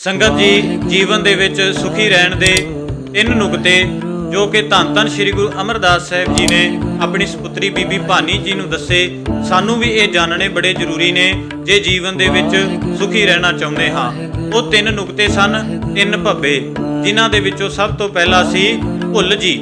ਸੰਗਤ ਜੀ ਜੀਵਨ ਦੇ ਵਿੱਚ ਸੁਖੀ ਰਹਿਣ ਦੇ ਤਿੰਨ ਨੁਕਤੇ ਜੋ ਕਿ ਧੰਨ ਧੰਨ ਸ੍ਰੀ ਗੁਰੂ ਅਮਰਦਾਸ ਸਾਹਿਬ ਜੀ ਨੇ ਆਪਣੀ ਸੁਪੁੱਤਰੀ ਬੀਬੀ ਭਾਨੀ ਜੀ ਨੂੰ ਦੱਸੇ, ਸਾਨੂੰ ਵੀ ਇਹ ਜਾਣਨੇ ਬੜੇ ਜ਼ਰੂਰੀ ਨੇ ਜੇ ਜੀਵਨ ਦੇ ਵਿੱਚ ਸੁਖੀ ਰਹਿਣਾ ਚਾਹੁੰਦੇ ਹਾਂ। ਉਹ ਤਿੰਨ ਨੁਕਤੇ ਸਨ, ਤਿੰਨ ਭੱਬੇ, ਜਿਨ੍ਹਾਂ ਦੇ ਵਿੱਚੋਂ ਸਭ ਤੋਂ ਪਹਿਲਾ ਸੀ ਭੁੱਲ ਜੀ।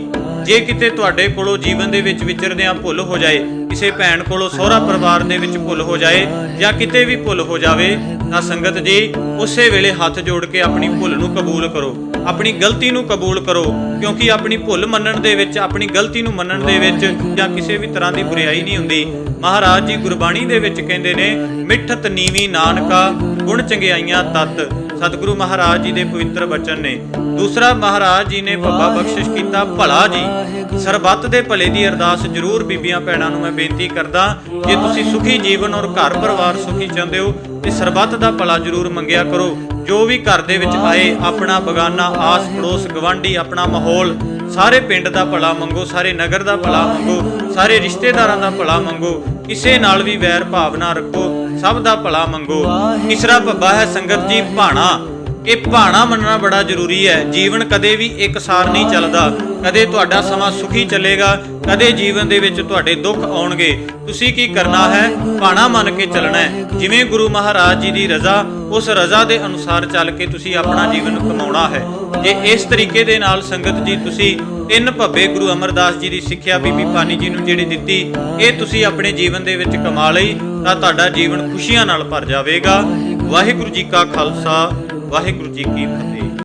ਜੇ ਕਿਤੇ ਤੁਹਾਡੇ ਕੋਲੋਂ ਜੀਵਨ ਦੇ ਵਿੱਚ ਵਿਚਰਦਿਆਂ ਭੁੱਲ ਹੋ ਜਾਏ, ਕਿਸੇ ਭੈਣ ਕੋਲੋਂ ਸਹੁਰਾ ਪਰਿਵਾਰ ਦੇ ਵਿੱਚ ਭੁੱਲ ਹੋ ਜਾਏ ਜਾਂ ਕਿਤੇ ਵੀ ਭੁੱਲ ਹੋ ਜਾਵੇ ਤਾਂ ਸੰਗਤ ਜੀ, ਉਸੇ ਵੇਲੇ ਹੱਥ ਜੋੜ ਕੇ ਆਪਣੀ ਭੁੱਲ ਨੂੰ ਕਬੂਲ ਕਰੋ। ਆਪਣੀ ਗਲਤੀ ਨੂੰ ਕਬੂਲ ਕਰੋ, ਕਿਉਂਕਿ ਆਪਣੀ ਭੁੱਲ ਮੰਨਣ ਦੇ ਵਿੱਚ, ਆਪਣੀ ਗਲਤੀ ਨੂੰ ਮੰਨਣ ਦੇ ਵਿੱਚ ਜਾਂ ਕਿਸੇ ਵੀ ਤਰ੍ਹਾਂ ਦੀ ਬੁਰੀਾਈ ਨਹੀਂ ਹੁੰਦੀ। ਮਹਾਰਾਜ ਜੀ ਗੁਰਬਾਣੀ ਦੇ ਵਿੱਚ ਕਹਿੰਦੇ ਨੇ, ਮਿੱਠਤ ਨੀਵੀ ਨਾਨਕਾ, ਗੁਣ ਚੰਗਿਆਈਆਂ ਤਤ। ਸਤਿਗੁਰੂ ਮਹਾਰਾਜ ਜੀ ਦੇ ਪਵਿੱਤਰ ਬਚਨ ਨੇ। ਦੂਸਰਾ, ਮਹਾਰਾਜ ਜੀ ਨੇ ਬੱਬਾ ਬਖਸ਼ਿਸ਼ ਕੀਤਾ, ਭਲਾ ਜੀ। ਸਰਬੱਤ ਦੇ ਭਲੇ ਦੀ ਅਰਦਾਸ ਜ਼ਰੂਰ ਬੀਬੀਆਂ ਭੈਣਾਂ ਨੂੰ ਮੈਂ ਬੇਨਤੀ ਕਰਦਾ ਜੇ ਤੁਸੀਂ ਸੁਖੀ ਜੀਵਨ ਔਰ ਘਰ ਪਰਿਵਾਰ ਸੁਖੀ ਚਾਹੁੰਦੇ ਹੋ, ਤੇ ਸਰਬੱਤ ਦਾ ਭਲਾ ਜ਼ਰੂਰ ਮੰਗਿਆ ਕਰੋ। ਜੋ ਵੀ ਘਰ ਦੇ ਵਿੱਚ ਆਏ, ਆਪਣਾ ਬਗਾਨਾ ਆਸ ਪੜੋਸ ਗਵਾਂਢੀ, ਆਪਣਾ ਮਾਹੌਲ, ਸਾਰੇ ਪਿੰਡ ਦਾ ਭਲਾ ਮੰਗੋ, ਸਾਰੇ ਨਗਰ ਦਾ ਭਲਾ ਮੰਗੋ, ਸਾਰੇ ਰਿਸ਼ਤੇਦਾਰਾਂ ਦਾ ਭਲਾ ਮੰਗੋ, ਕਿਸੇ ਨਾਲ ਵੀ ਵੈਰ ਭਾਵਨਾ ਰੱਖੋ। ਸਭ ਦਾ ਭਲਾ ਮੰਗੋ। ਤੀਸਰਾ ਭੱਬਾ ਹੈ ਸੰਗਤ ਜੀ ਭਾਣਾ। ਇਹ ਭਾਣਾ ਮੰਨਣਾ ਬੜਾ ਜ਼ਰੂਰੀ ਹੈ। ਜੀਵਨ ਕਦੇ ਵੀ ਇੱਕਸਾਰ ਨਹੀਂ ਚੱਲਦਾ। ਕਦੇ ਤੁਹਾਡਾ ਸਮਾਂ ਸੁਖੀ ਚੱਲੇਗਾ, ਕਦੇ ਜੀਵਨ ਦੇ ਵਿੱਚ ਤੁਹਾਡੇ ਦੁੱਖ ਆਉਣਗੇ। ਤੁਸੀਂ ਕੀ ਕਰਨਾ ਹੈ? ਭਾਣਾ ਮੰਨ ਕੇ ਚੱਲਣਾ ਹੈ। ਜਿਵੇਂ ਗੁਰੂ ਮਹਾਰਾਜ ਜੀ ਦੀ ਰਜ਼ਾ, ਉਸ ਰਜ਼ਾ ਦੇ ਅਨੁਸਾਰ ਚੱਲ ਕੇ ਤੁਸੀਂ ਆਪਣਾ ਜੀਵਨ ਕਮਾਉਣਾ ਹੈ। ਜੇ ਇਸ ਤਰੀਕੇ ਦੇ ਨਾਲ ਸੰਗਤ ਜੀ ਤੁਸੀਂ ਤਿੰਨ ਭੱਬੇ ਗੁਰੂ ਅਮਰਦਾਸ ਜੀ ਦੀ ਸਿੱਖਿਆ ਬੀਬੀ ਪਾਨੀ ਜੀ ਨੂੰ ਜਿਹੜੀ ਦਿੱਤੀ, ਇਹ ਤੁਸੀਂ ਆਪਣੇ ਜੀਵਨ ਦੇ ਵਿੱਚ ਕਮਾ ਲਈ, ਤਾਂ ਤੁਹਾਡਾ ਜੀਵਨ ਖੁਸ਼ੀਆਂ ਨਾਲ ਭਰ ਜਾਵੇਗਾ। ਵਾਹਿਗੁਰੂ ਜੀ ਕਾ ਖਾਲਸਾ। ਵਾਹਿਗੁਰੂ ਜੀ ਕੀ ਫਤਿਹ।